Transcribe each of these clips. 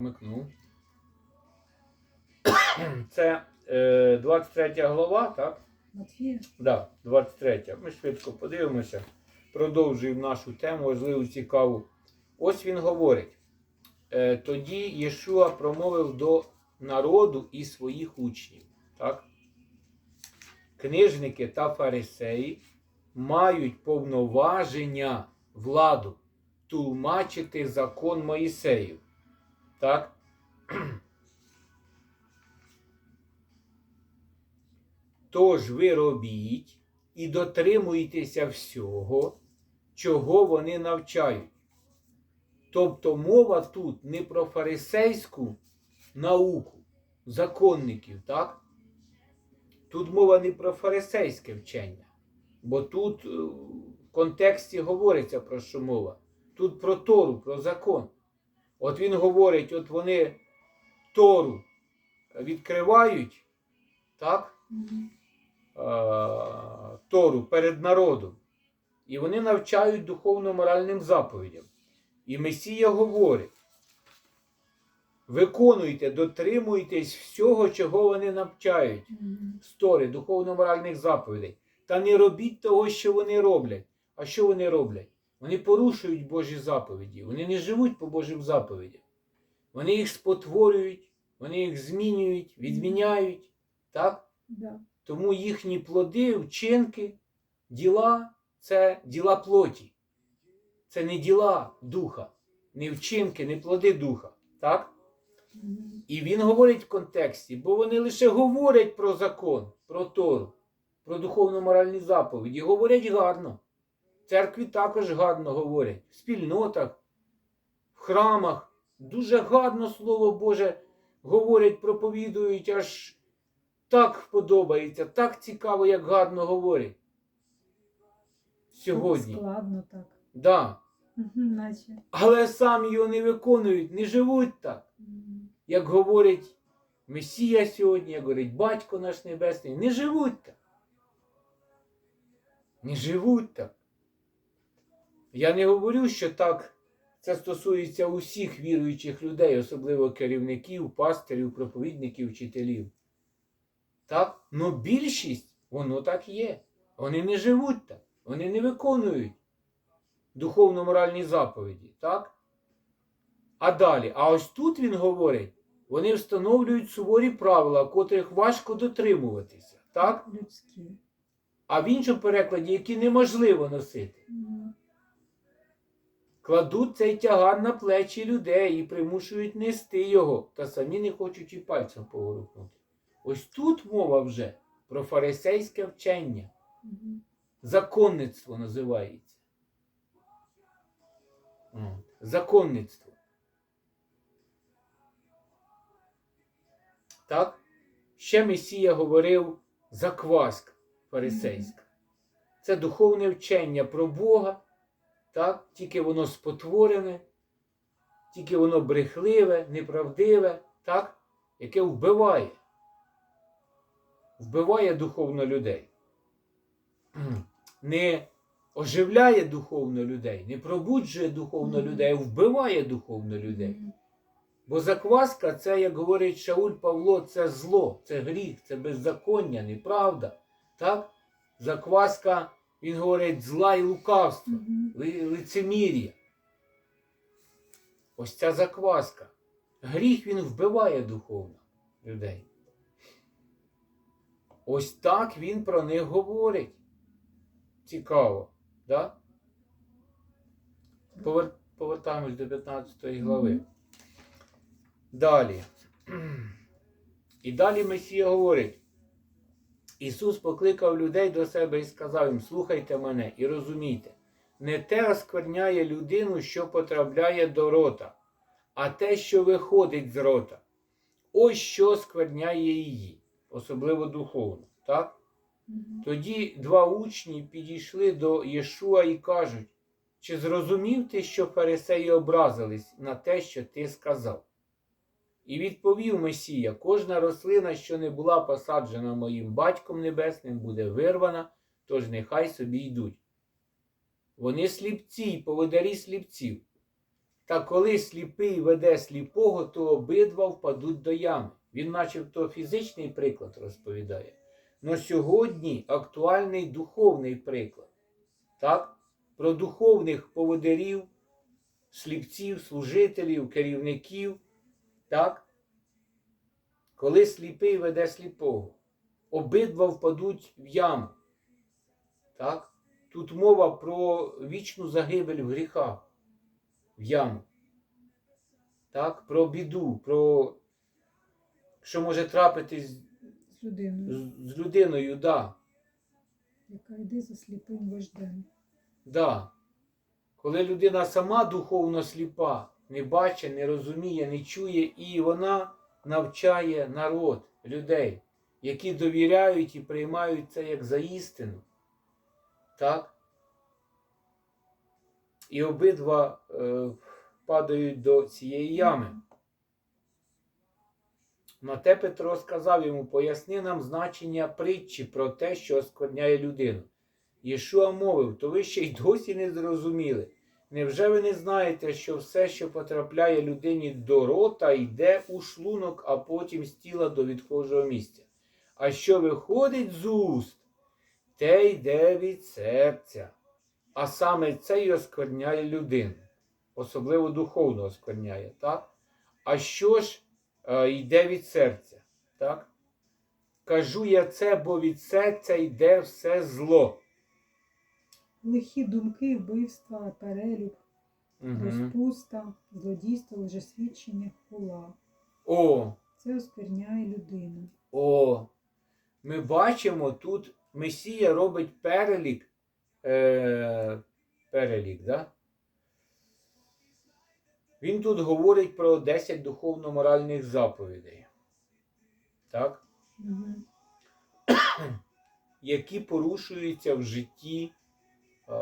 Вмикнув. Це е, 23 глава, так? Матфія. Да, 23. Ми швидко подивимося. Продовжуємо нашу тему, важливу, цікаву. Ось він говорить. Е, тоді Єшуа промовив до народу і своїх учнів. Так? Книжники та фарисеї мають повноваження владу тлумачити закон Моїсеїв. Так? Тож ви робіть і дотримуйтеся всього, чого вони навчають. Тобто мова тут не про фарисейську науку законників, так? Тут мова не про фарисейське вчення, бо тут е, в контексті говориться про що мова. Тут про Тору, про закон. От він говорить, от вони Тору відкривають, так? Е, Тору перед народом. І вони навчають духовно-моральним заповідям. І Месія говорить: виконуйте, дотримуйтесь всього, чого вони навчають з Тори, духовно-моральних заповідей. Та не робіть того, що вони роблять. А що вони роблять? Вони порушують Божі заповіді. Вони не живуть по Божим заповідям. Вони їх спотворюють, вони їх змінюють, відміняють. Так? Да. Тому їхні плоди, вчинки, діла це діла плоті. Це не діла духа, не вчинки, не плоди духа. Так? І він говорить в контексті, бо вони лише говорять про закон, про Тору, про духовно-моральні заповіді. Говорять гарно. Церкві також гарно говорять, в спільнотах, в храмах. Дуже гарно Слово Боже говорять, проповідують, аж так подобається, так цікаво, як гарно говорять. Сьогодні. Складно так. Да. Наче. Але самі його не виконують, не живуть так. Як говорить Месія сьогодні, як говорить Батько наш Небесний, не живуть так. Не живуть так. Я не говорю, що так це стосується усіх віруючих людей, особливо керівників, пастирів, проповідників, вчителів. Так? Но більшість, воно так є. Вони не живуть так, вони не виконують духовно-моральні заповіді. Так? А далі, а ось тут він говорить, вони встановлюють суворі правила, котрих важко дотримуватися, так? А в іншому перекладі, які неможливо носити. Кладуть цей тягар на плечі людей і примушують нести його, та самі не хочуть і пальцем поворухнути. Ось тут мова вже про фарисейське вчення. Законництво називається. Законництво. Так? Ще Месія говорив закваска фарисейська. Це духовне вчення про Бога, так? тільки воно спотворене, тільки воно брехливе, неправдиве, так? яке вбиває. Вбиває духовно людей не оживляє духовно людей, не пробуджує духовно людей, а вбиває духовно людей. Бо закваска, це, як говорить Шауль Павло, це зло, це гріх, це беззаконня, неправда. Так? Закваска, він говорить, зла і лукавство, ли- лицемір'я. Ось ця закваска. Гріх він вбиває духовно людей. Ось так він про них говорить. Цікаво, да? Повер... Повертаємось до 15 глави. Далі. І далі Месія говорить. Ісус покликав людей до себе і сказав їм: слухайте мене і розумійте, не те оскверняє людину, що потрапляє до рота, а те, що виходить з рота. Ось що скверняє її, особливо духовно. Так? Тоді два учні підійшли до Єшуа і кажуть: чи зрозумів ти, що фарисеї образились на те, що ти сказав? І відповів Месія: кожна рослина, що не була посаджена моїм батьком небесним, буде вирвана, тож нехай собі йдуть. Вони сліпці й поводарі сліпців. Та коли сліпий веде сліпого, то обидва впадуть до ями. Він, начебто, фізичний приклад розповідає. Но сьогодні актуальний духовний приклад. Так? Про духовних поводирів, сліпців, служителів, керівників. Так? Коли сліпий веде сліпого, обидва впадуть в яму. Так? Тут мова про вічну загибель в гріхах, в яму. Так? Про біду, про що може трапитись З людиною, з, з людиною, да. яка йде за сліпим вождем. Да. Коли людина сама духовно сліпа, не бачить, не розуміє, не чує, і вона навчає народ, людей, які довіряють і приймають це як за істину. Так? І обидва е, падають до цієї ями. На те Петро сказав йому, поясни нам значення притчі про те, що оскверняє людину. Єшуа мовив, то ви ще й досі не зрозуміли. Невже ви не знаєте, що все, що потрапляє людині до рота, йде у шлунок, а потім з тіла до відхожого місця? А що виходить з уст, те йде від серця. А саме це й оскверняє людину, особливо духовно оскверняє, так? А що ж е, йде від серця? Так? Кажу я це, бо від серця йде все зло. Лихі думки, вбивства, перелюб, Мгм. розпуста, злодійство, лжесвідчення, хула. О, Це оскверняє людину. о, ми бачимо тут Месія робить перелік. Е, перелік, да? Він тут говорить про 10 духовно-моральних заповідей. Так? Угу. які порушуються в житті. Е,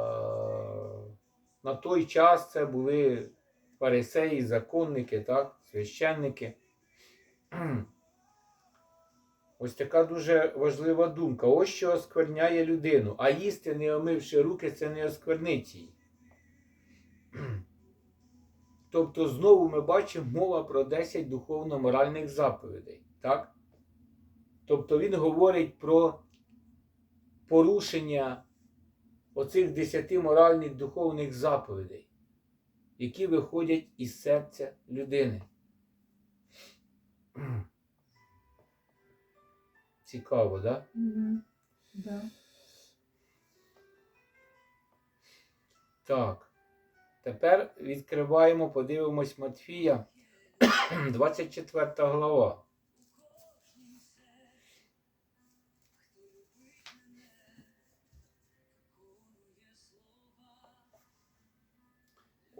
на той час це були фарисеї, законники, так, священники. Ось така дуже важлива думка. Ось що оскверняє людину. А їсти, не омивши руки, це не осквернить її. Тобто, знову ми бачимо мова про 10 духовно-моральних заповідей. Так? Тобто він говорить про порушення оцих 10 моральних духовних заповідей, які виходять із серця людини. Цікаво, да? Угу. Да. Так. Тепер відкриваємо, подивимось Матфія, 24 глава.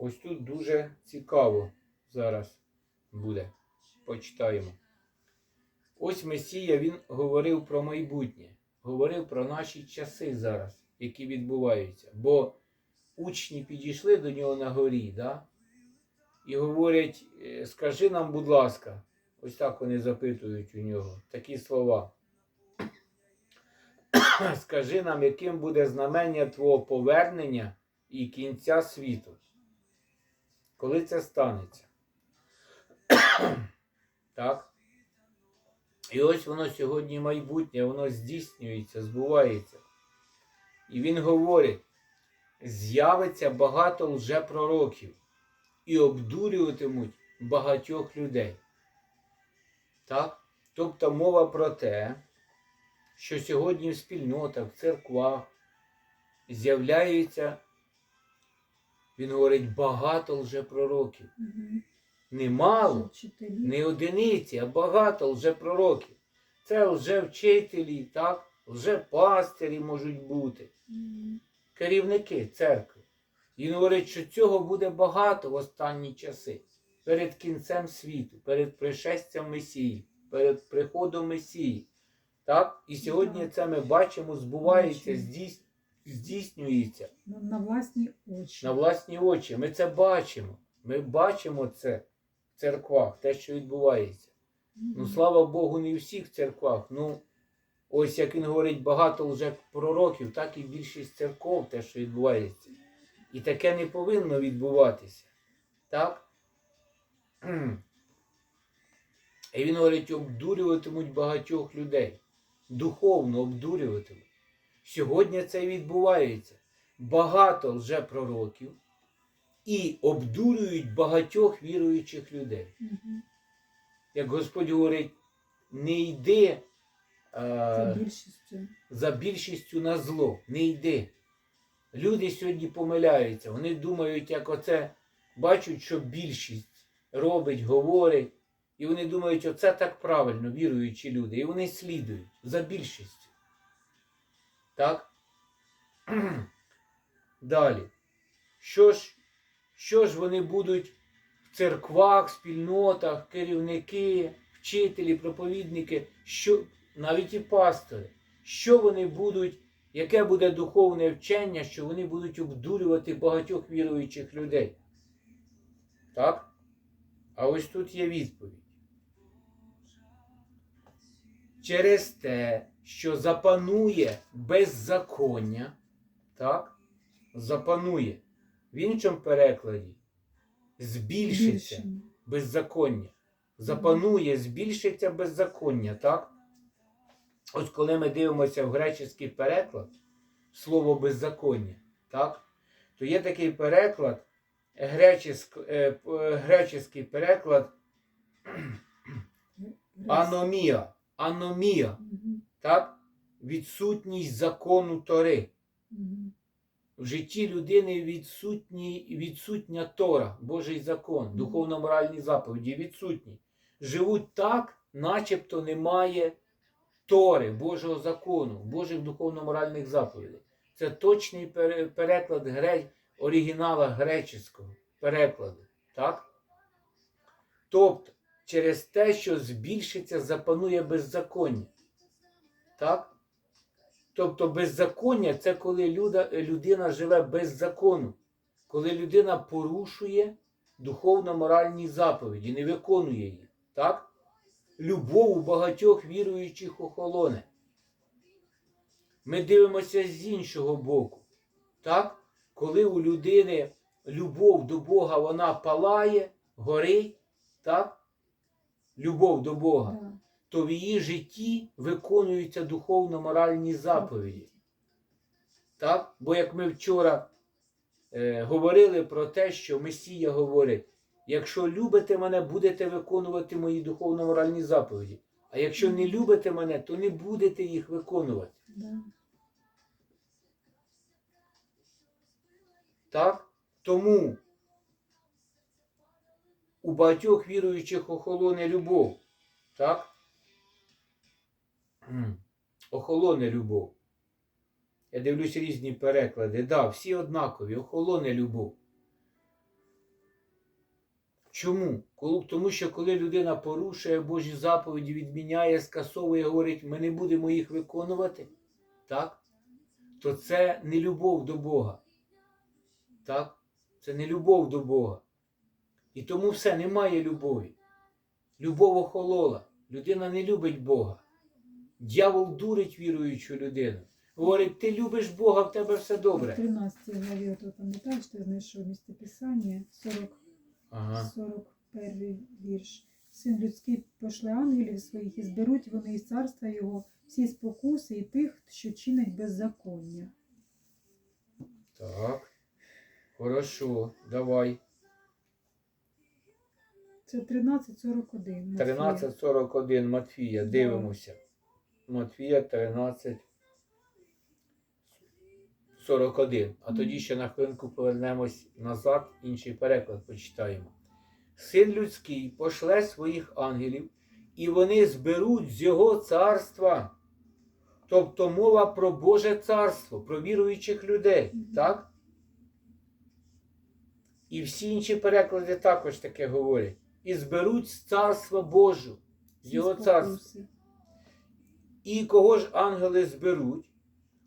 Ось тут дуже цікаво зараз буде. Почитаємо. Ось Месія він говорив про майбутнє, говорив про наші часи зараз, які відбуваються. Бо учні підійшли до нього на горі, да? і говорять: «Е, скажи нам, будь ласка, ось так вони запитують у нього такі слова. Скажи нам, яким буде знамення Твого повернення і кінця світу. Коли це станеться? так? І ось воно сьогодні майбутнє, воно здійснюється, збувається. І він говорить: з'явиться багато лжепророків і обдурюватимуть багатьох людей. Так? Тобто мова про те, що сьогодні в спільнотах, в церквах з'являється, він говорить, багато лжепророків. Угу. Немало, Вчителі. не одиниці, а багато лжепророків. Це лжевчителі, так? лжепастирі можуть бути, керівники церкви. Він говорить, що цього буде багато в останні часи, перед кінцем світу, перед пришестям Месії, перед приходом Месії. Так? І сьогодні це ми бачимо, збувається, Бачимо. Здійс- здійснюється На, на власні очі. на власні очі. Ми це бачимо. Ми бачимо це в церквах, те, що відбувається. Ну, слава Богу, не в всіх церквах. Ну, ось як він говорить, багато вже пророків, так і більшість церков, те, що відбувається. І таке не повинно відбуватися. Так? І він говорить, обдурюватимуть багатьох людей. Духовно обдурюватимуть. Сьогодні це відбувається. Багато лжепророків і обдурюють багатьох віруючих людей. Як Господь говорить, не йди За е, більшістю. за більшістю на зло, не йди. Люди сьогодні помиляються, вони думають, як оце бачать, що більшість робить, говорить, і вони думають, оце так правильно, віруючі люди, і вони слідують за більшістю. Так? Далі. Що ж, що ж вони будуть в церквах, спільнотах, керівники, вчителі, проповідники, що, навіть і пастори, що вони будуть, яке буде духовне вчення, що вони будуть обдурювати багатьох віруючих людей? Так? А ось тут є відповідь. Через те, що запанує беззаконня, так? Запанує. В іншому перекладі збільшиться беззаконня. Запанує, збільшиться беззаконня, так? Ось коли ми дивимося в греческий переклад, слово беззаконня, так? То є такий переклад, греческ, е, греческий переклад аномія. Аномія. Так? Відсутність закону Тори. В житті людини відсутні, відсутня Тора, Божий закон, духовно-моральні заповіді відсутні. Живуть так, начебто немає Тори, Божого закону, Божих духовно-моральних заповідей. Це точний переклад гре... оригінала греческого перекладу. Так? Тобто, через те, що збільшиться, запанує беззаконня. Так? Тобто беззаконня це коли люда, людина живе без закону, коли людина порушує духовно-моральні заповіді, не виконує їх. Так? Любов у багатьох віруючих охолоне. Ми дивимося з іншого боку. Так? Коли у людини любов до Бога вона палає, горить, так? любов до Бога. То в її житті виконуються духовно-моральні заповіді. Так? Бо як ми вчора е, говорили про те, що Месія говорить, якщо любите мене, будете виконувати мої духовно-моральні заповіді. А якщо не любите мене, то не будете їх виконувати. Да. Так? Тому у багатьох віруючих охолоне любов. Так? Охолоне любов. Я дивлюсь різні переклади. Да, всі однакові, охолоне любов. Чому? Тому що коли людина порушує Божі заповіді, відміняє, скасовує, говорить, ми не будемо їх виконувати, так? то це не любов до Бога. Так? Це не любов до Бога. І тому все, немає любові. Любов охолола. Людина не любить Бога. Дьявол дурить віруючу людину. Говорить, ти любиш Бога, в тебе все В добре. 13 главі, ото пам'ятаєш, ти знайшов місце Писання, 40, Ага. 41 вірш. Син людський пошле ангелів своїх, і зберуть вони із царства його всі спокуси і тих, що чинять беззаконня. Так. Хорошо, давай. Це 13.41. Матфія. 13.41 Матфія. Дивимося. Матфія 13. 41. А тоді ще на хвилинку повернемось назад, інший переклад почитаємо. Син людський пошле своїх ангелів, і вони зберуть з його царства. Тобто мова про Боже царство, про віруючих людей. Так? І всі інші переклади також таке говорять. І зберуть з царства Божого, з його царства. І кого ж ангели зберуть?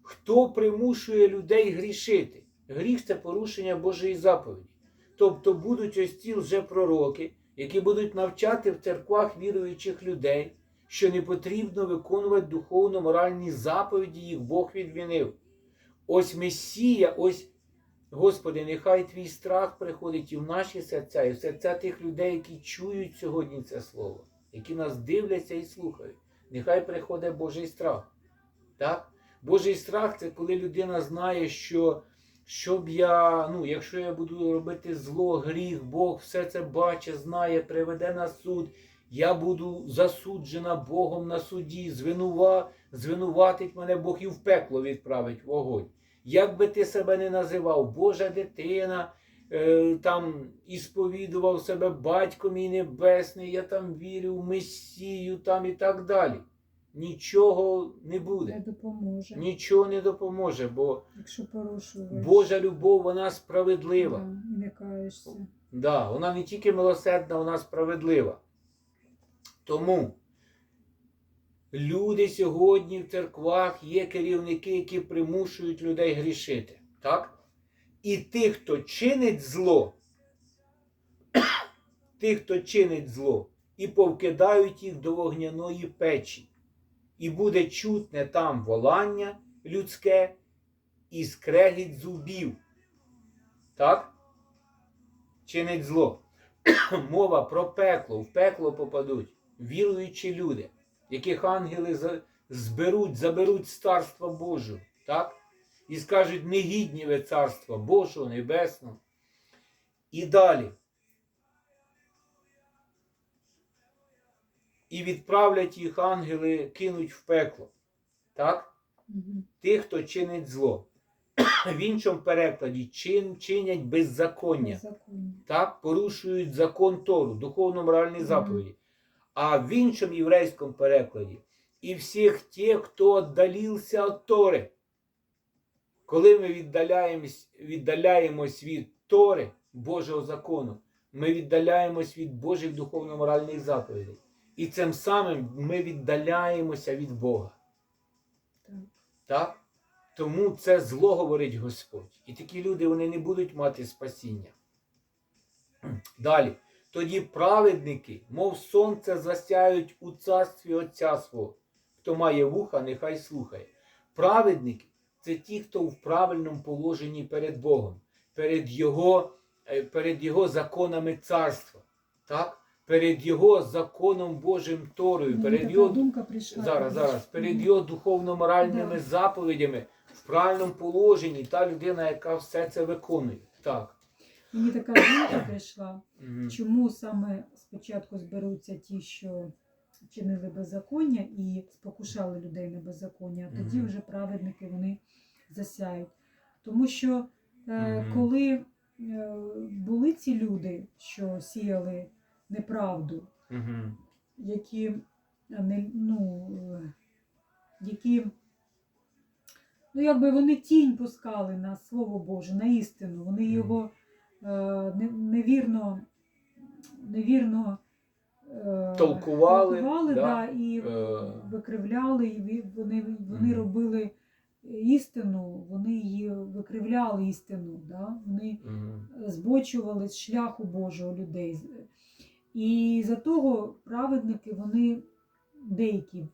Хто примушує людей грішити? Гріх це порушення Божої заповіді. Тобто будуть ось ці лжепророки, які будуть навчати в церквах віруючих людей, що не потрібно виконувати духовно-моральні заповіді, їх Бог відмінив. Ось Месія, ось Господи, нехай твій страх приходить і в наші серця, і в серця тих людей, які чують сьогодні це слово, які нас дивляться і слухають. Нехай приходить Божий страх. Так? Божий страх це коли людина знає, що щоб я, ну, якщо я буду робити зло, гріх, Бог все це бачить, знає, приведе на суд. Я буду засуджена Богом на суді, звинува, звинуватить мене Бог і в пекло відправить вогонь. Як би ти себе не називав, Божа дитина, там і сповідував себе батько мій небесний, я там вірю в Месію там і так далі. Нічого не Не буде, допоможе, нічого не допоможе, бо якщо порушуєш. Божа любов, вона справедлива. Да, не каєшся. Да, вона не тільки милосердна, вона справедлива. Тому люди сьогодні в церквах є керівники, які примушують людей грішити. Так? І тих, хто чинить зло, тих, хто чинить зло, і повкидають їх до вогняної печі. І буде чутне там волання людське і скрегіт зубів. Так? чинить зло. Мова про пекло, в пекло попадуть віруючі люди, яких ангели зберуть, заберуть з царства так? І скажуть, негідні ви царства Божого, Небесного. І далі. І відправлять їх ангели, кинуть в пекло. Так? Тих, хто чинить зло. В іншому перекладі чин, чинять беззаконня Беззаконня. так, порушують закон Тору, духовно-моральні заповіді. А в іншому єврейському перекладі і всіх тих, хто віддалився від Тори. Коли ми віддаляємось, віддаляємось від Тори, Божого закону, ми віддаляємось від Божих духовно-моральних заповідей. І цим самим ми віддаляємося від Бога. Так. Тому це зло говорить Господь. І такі люди вони не будуть мати спасіння. Далі. Тоді праведники, мов сонце, засяють у царстві Отця свого. Хто має вуха, нехай слухає. Праведники це ті, хто в правильному положенні перед Богом, перед Його, е, перед його законами царства. Так? Перед Його законом Божим Торою, перед Його думка прийшла. зараз, зараз, перед його духовно-моральними Да. заповідями в правильному положенні та людина, яка все це виконує. Так. Мені така думка прийшла. Чому саме спочатку зберуться ті, що чинили беззаконня і спокушали людей на беззаконня, а тоді вже праведники вони засяють. Тому що е, коли е, були ці люди, що сіяли неправду, які ну, е, які ну, якби вони тінь пускали на Слово Боже, на істину. Вони його невірно, невірно Толкували, толкували, да, да, і е. викривляли, і вони, вони Мгм. робили істину, вони її викривляли істину. Да? Вони Мгм. збочували з шляху Божого людей. І за того праведники, вони деякі,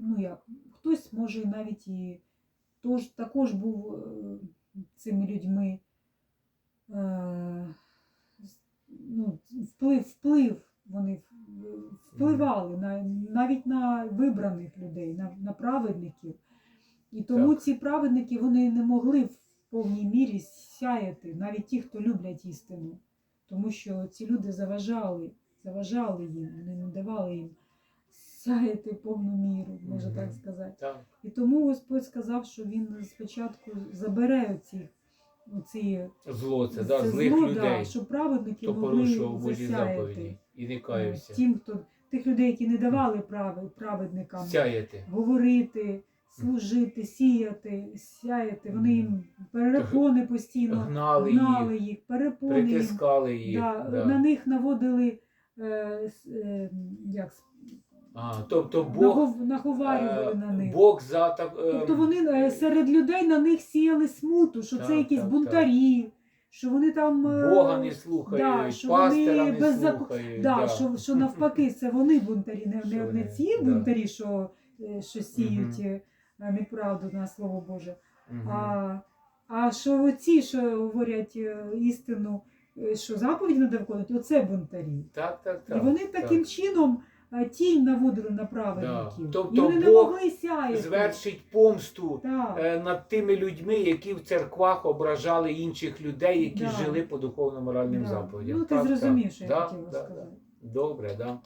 ну як, хтось може навіть і тож, також був е, цими людьми е, ну, вплив, вплив вони впливали на, навіть на вибраних людей, на, на праведників. І тому Так. ці праведники вони не могли в повній мірі сяяти, навіть ті, хто люблять істину. Тому що ці люди заважали, заважали їм, вони не давали їм сяяти повну міру, можна Мгм. так сказати. Так. І тому Господь сказав, що він спочатку забере оці, оці Зло це, да, це злих зло, людей, да, щоб праведники могли засяяти. Заповіді і не Е. Тим, хто тих людей, які не давали прави, праведникам Сяяти. говорити, служити, сіяти, сяяти. Вони їм перепони постійно Гнали гнали їх, їх, перепони притискали їх. Да, да. На них наводили е, е, як, А, тобто Бог, наговарювали е, на них. Бог за так. е, Тобто вони серед людей на них сіяли смуту, що Так, це якісь так, бунтарі, що вони там. е, Бога не слухають, да, що пастора вони не беззак- слухають. Да, да. Що, що навпаки, це вони бунтарі, не, Що не, не вони, ці да. бунтарі, що, е, що сіють е, неправду на слово Боже. Мгм. А А що оці, що говорять е, істину, е, що заповіді треба виконувати, оце бунтарі. Так, так, так. І вони так. таким чином тінь наводили на праведників. Тобто і вони не Бог могли сяяти. звершить помсту Так. е, над тими людьми, які в церквах ображали інших людей, які Да. жили по духовно-моральним Да. заповідям. Ну, ти Так, зрозумів, так. що я Да, хотіла да, сказати. да. Добре, да.